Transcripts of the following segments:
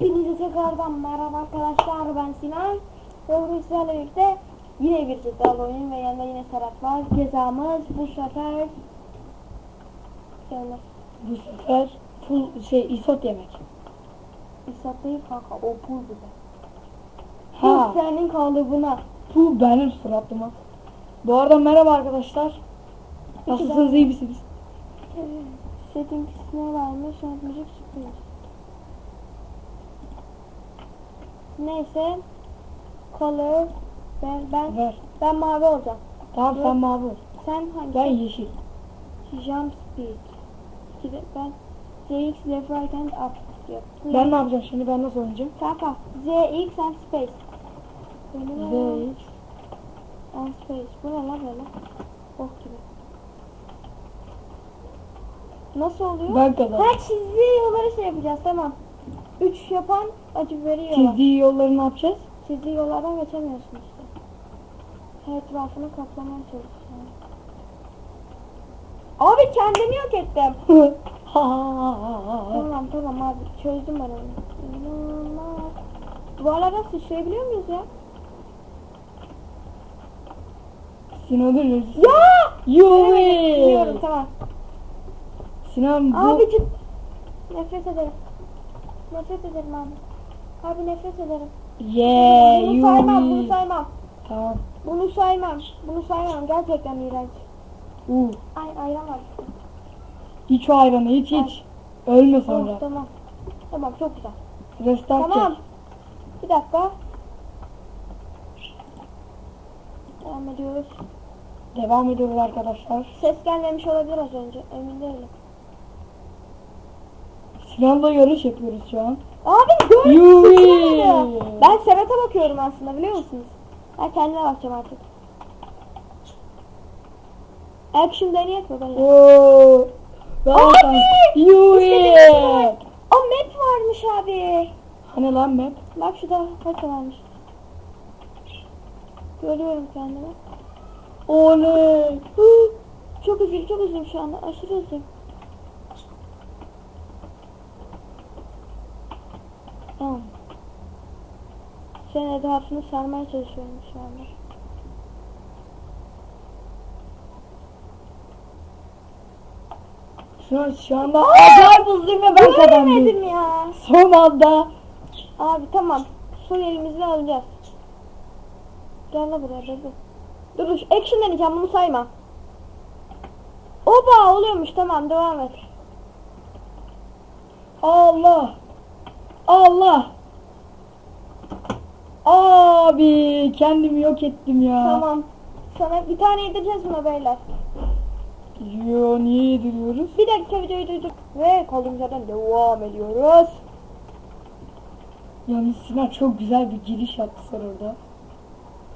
Hepinize tekrardan merhaba arkadaşlar ben Sinan. Bugün sizlerle birlikte yine bir cezalı oyun ve yanında yine Serhat var. Cezamız bu sefer yani Bu sefer full şey isot yemek. İsat değil kanka o pul gibi. Ha. Bu senin kalıbına. Bu benim suratıma. Bu arada merhaba arkadaşlar. Nasılsınız iyi misiniz? Settings ne varmış? Şarkı müzik sürpriz. Neyse. Color. Ben ben Ver. ben mavi olacağım. Tamam sen mavi ol. Sen hangi? Ben yeşil. Jump speed. De ben ZX left right hand up diyor. Ben ne yapacağım şimdi? Ben nasıl oynayacağım? Kanka ZX and space. Benim Z. and space. Bu ne lan böyle? Bok gibi. Nasıl oluyor? Ben kazandım. Ha çizdiği yolları şey yapacağız tamam. Üç yapan acı veriyor. Çizdiği yolları ne yapacağız? Çizdiği yollardan geçemiyorsun işte. Her etrafını kaplamaya çalışıyorsun. Abi kendimi yok ettim. Tamam tamam abi çözdüm ben onu. İnanılmaz. Duvarlardan sıçrayabiliyor muyuz ya? Sinan dur. Ya! Biliyorum Yuvi. tamam. Sinan bu. Abi cid... Nefret ederim. Nefret ederim abi. Abi nefret ederim. Yeah bunu saymam, bunu saymam. Tamam. Bunu saymam. Bunu saymam. Gerçekten iğrenç. Uh. Ay ayran var. İç o ayranı iç iç. Ölme sonra. Oh, tamam. Tamam çok güzel. Restart Tamam. çek. Bir dakika. Devam ediyoruz. Devam ediyoruz arkadaşlar. Ses gelmemiş olabilir az önce. Emin değilim. Sinan'la yarış yapıyoruz şu an. Abi gör. Ben Serhat'a bakıyorum aslında biliyor musunuz? Ben kendime bakacağım artık. Action deneyek mi böyle? Oo. Abi! Yuvi. İstediğim O map varmış abi. Hani lan map? Bak şurada harita varmış. Görüyorum kendimi. Oley. Çok üzüldüm, çok üzüldüm şu anda. Aşırı üzüldüm. Tamam. Senin etrafını sarmaya çalışıyorum şu anda. Şu an, şu anda acayip hızlıyım ve ben kazandım. Ya. Son anda. Abi tamam. Son elimizi alacağız. Gel la buraya dur. Dur dur. Action deneyeceğim bunu sayma. Oba oluyormuş tamam devam et. Allah. Allah. Abi kendimi yok ettim ya. Tamam. Sana bir tane yedireceğiz buna beyler. Yo niye yediriyoruz? Bir dakika videoyu durduk. Ve kaldığımız yerden devam ediyoruz. Yalnız Sinan çok güzel bir giriş yaptı sen orada.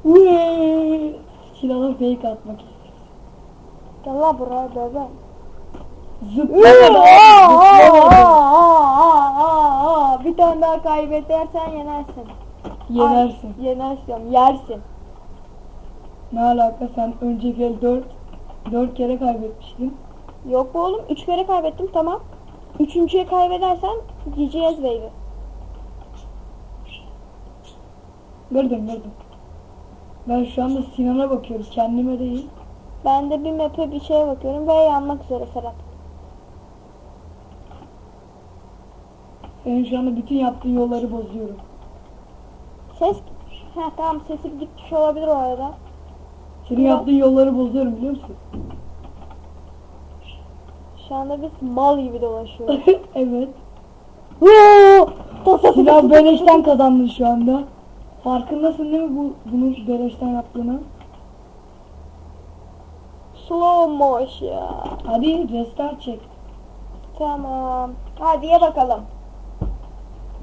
Uee. Sinan'a fake atmak istiyor. Gel la buraya bebe. Zıplamadı. Aa, tane daha kaybedersen yenersin. Yenersin. Ay, yenersin, yersin. Ne alaka sen önceki el 4 4 kere kaybetmiştin. Yok bu oğlum. Üç kere kaybettim tamam. Üçüncüye kaybedersen GGS baby. Gördüm gördüm. Ben şu anda Sinan'a bakıyorum kendime değil. Ben de bir map'e bir şeye bakıyorum ve yanmak üzere Serhat. Senin şu anda bütün yaptığın yolları bozuyorum. Ses... Ha tamam sesi gitmiş olabilir o arada. Senin Ya. yaptığın yolları bozuyorum biliyor musun? Şu anda biz mal gibi dolaşıyoruz. evet. Sinan beleşten kazandın şu anda. Farkındasın değil mi bu bunu beleşten yaptığını? Slow motion. Hadi restart çek. Tamam. Hadi ye bakalım.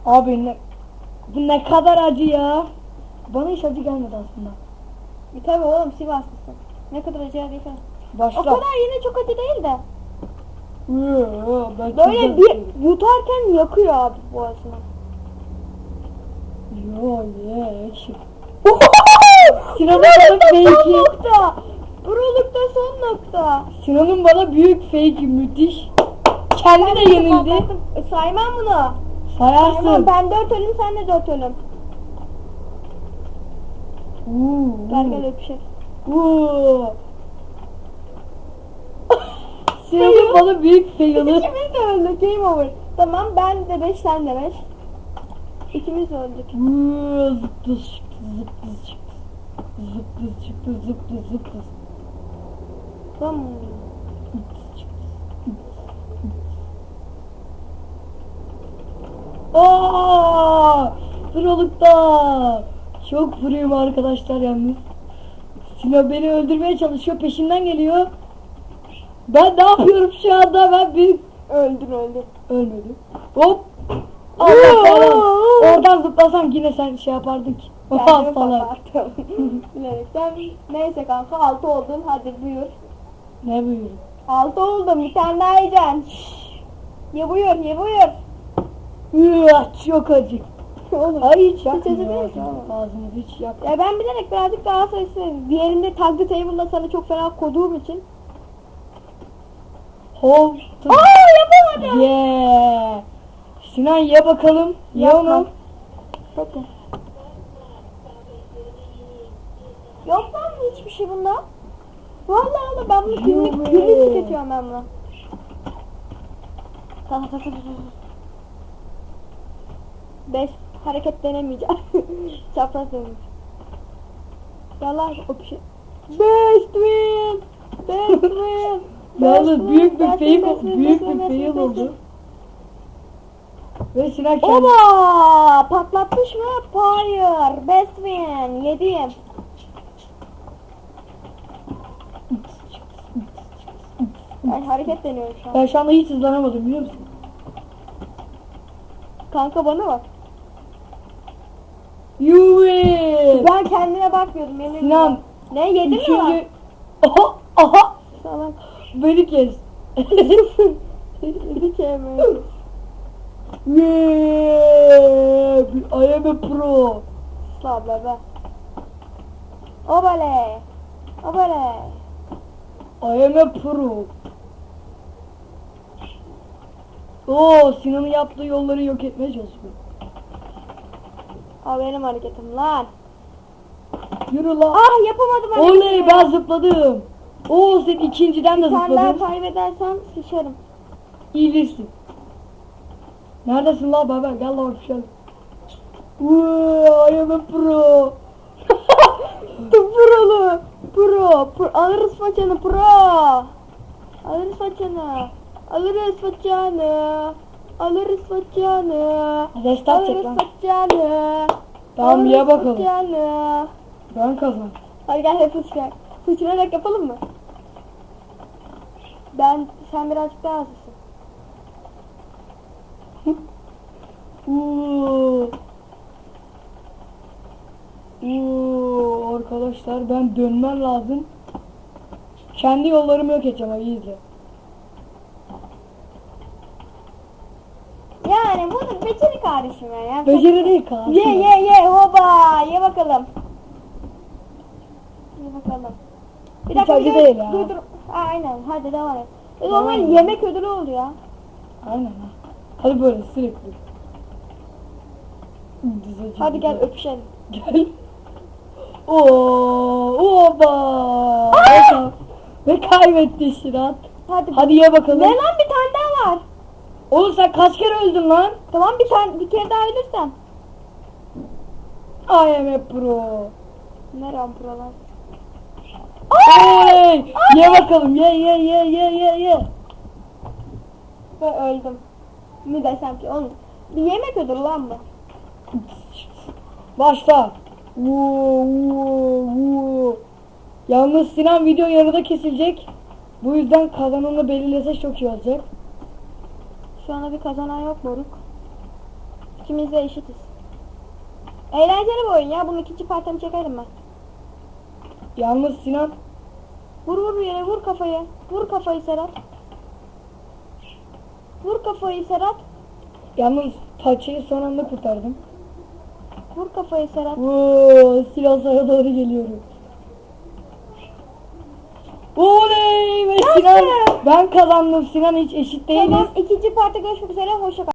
Abi ne, bu ne kadar acı ya. Bana hiç acı gelmedi aslında. Bir tabi oğlum Sivaslısın. Ne kadar acı değil falan. O Başla. kadar yine çok acı değil de. Yoo, ben Böyle bir acı. yutarken yakıyor abi boğazını. Yo ye. Sinan'ın bana fake'i. nokta. Burulukta son nokta. Sinan'ın bana büyük fake'i müthiş. Kendi de yenildi. E, Saymam bunu. Tamam Hayarsın. ben dört ölüm sen de dört ölüm. Uuu. Gel gel öpüşelim. Uuu. Sinan'ın bana büyük fail'ı. İkimiz de öldük game over. Tamam ben de beş sen de beş. İkimiz de öldük. Uuu, Zıplı çıktı zıplı çıktı. Zıplı çıktı zıplı zıplı. Tamam. Aa! Fırolukta. Çok fırıyım arkadaşlar yalnız. Sinan beni öldürmeye çalışıyor. Peşinden geliyor. Ben ne yapıyorum şu anda? Ben bir Öldür öldür. ölmedim. Hop. Allah falan. Oradan zıplasam yine sen şey yapardın ki. Kendimi falan. patlattım. Bilerekten. Neyse kanka altı oldun hadi buyur. Ne buyurun? Altı oldum bir tane daha yiyeceksin. Şşş. Ye buyur ye buyur. Üah, çok acı. Oğlum. Ay hiç yapmıyor değil ağzımız. ki Ağzımız hiç yap. Ya ben bilerek birazcık daha sayısı diğerinde the table'da sana çok fena koduğum için. Hop. Aa yapamadım. Yeah. Sinan ye bakalım. Ye onu. Bakın. Yok lan hiçbir şey bunda. Vallahi Allah ben bunu günlük Yuh günlük tüketiyorum ben bunu. Tamam tamam tamam. Beş hareket denemeyeceğim. Çapraz dönüş. Yalan o bir şey. Best win! Best win! Yalnız büyük bir fail, büyük bir fail oldu. Ve Sinan kendi... Oba! Patlatmış mı? Fire! Best win! Yedim. Ay hareket deniyorum şu an. Ben şu anda hiç hızlanamadım biliyor musun? Kanka bana bak. Yuvi! Ben kendime bakmıyordum. Yemin. Ne yedin mi lan? Üçüncü... Aha! Aha! Salak. Beni kes. Bir kere mi? Yeah! I am a pro. Sağ bebe. Obale. Obale. I am a pro. Oo, Sinan'ın yaptığı yolları yok etmeye çalışıyor. O benim hareketim lan. Yürü lan. Ah yapamadım hareketimi. Oley ben zıpladım. Oo sen ikinciden de tane daha zıpladın. kaybedersem sıçarım. İyileşsin. Neredesin lan baba? Gel lan şu an. Wow, I am a pro. Pro'lu. Pro. pro. Alırız façanı pro. Alırız façanı. Alırız façanı. Alırız façanı. Restart çek Alırız lan. façanı. Tamam Alırız ye bakalım. façanı. Ben kazan. Hadi gel hep sıçrayak. Sıçrayarak yapalım mı? Ben, sen birazcık daha hızlısın. Oo. Oo, arkadaşlar ben dönmem lazım. Kendi yollarımı yok edeceğim abi izle. Yani bu beceri kardeşim ya. Beceri değil kardeşim. Ye ye ye hoba ye bakalım. Bakalım. Bir dakika acı bir değil ya. Dur dur. Aynen hadi devam et. E, normal et. yemek ödülü oldu ya. Aynen ha. Hadi böyle sürekli. Acı Hadi gel güzel. öpüşelim. Gel. Oo, oba. Ve kaybetti Şirat. Hadi. Hadi ye bakalım. Ne lan bir tane daha var. Oğlum sen kaç kere öldün lan? Tamam bir tane bir kere daha ölürsen. I am a pro. Ne rampuralar. Oley! Ye bakalım ye ye ye ye ye ye. Ve öldüm. Mi desem ki oğlum. Bir yemek ödülü lan bu. Başla. Vuu, vuu, vuu. Yalnız Sinan video yarıda kesilecek. Bu yüzden kazananı belirlese çok iyi olacak. Şu anda bir kazanan yok moruk. İkimiz de eşitiz. Eğlenceli bir oyun ya. Bunun ikinci partını çekerim ben. Yalnız Sinan Vur vur bir yere vur kafayı. Vur kafayı Serhat. Vur kafayı Serhat. yalnız paçayı son anda kurtardım. Vur kafayı Serhat. Oo, silah sana doğru geliyorum. Oley ve Sinan ben kazandım. Sinan hiç eşit değiliz. Tamam ikinci parti görüşmek üzere. Hoşça kal.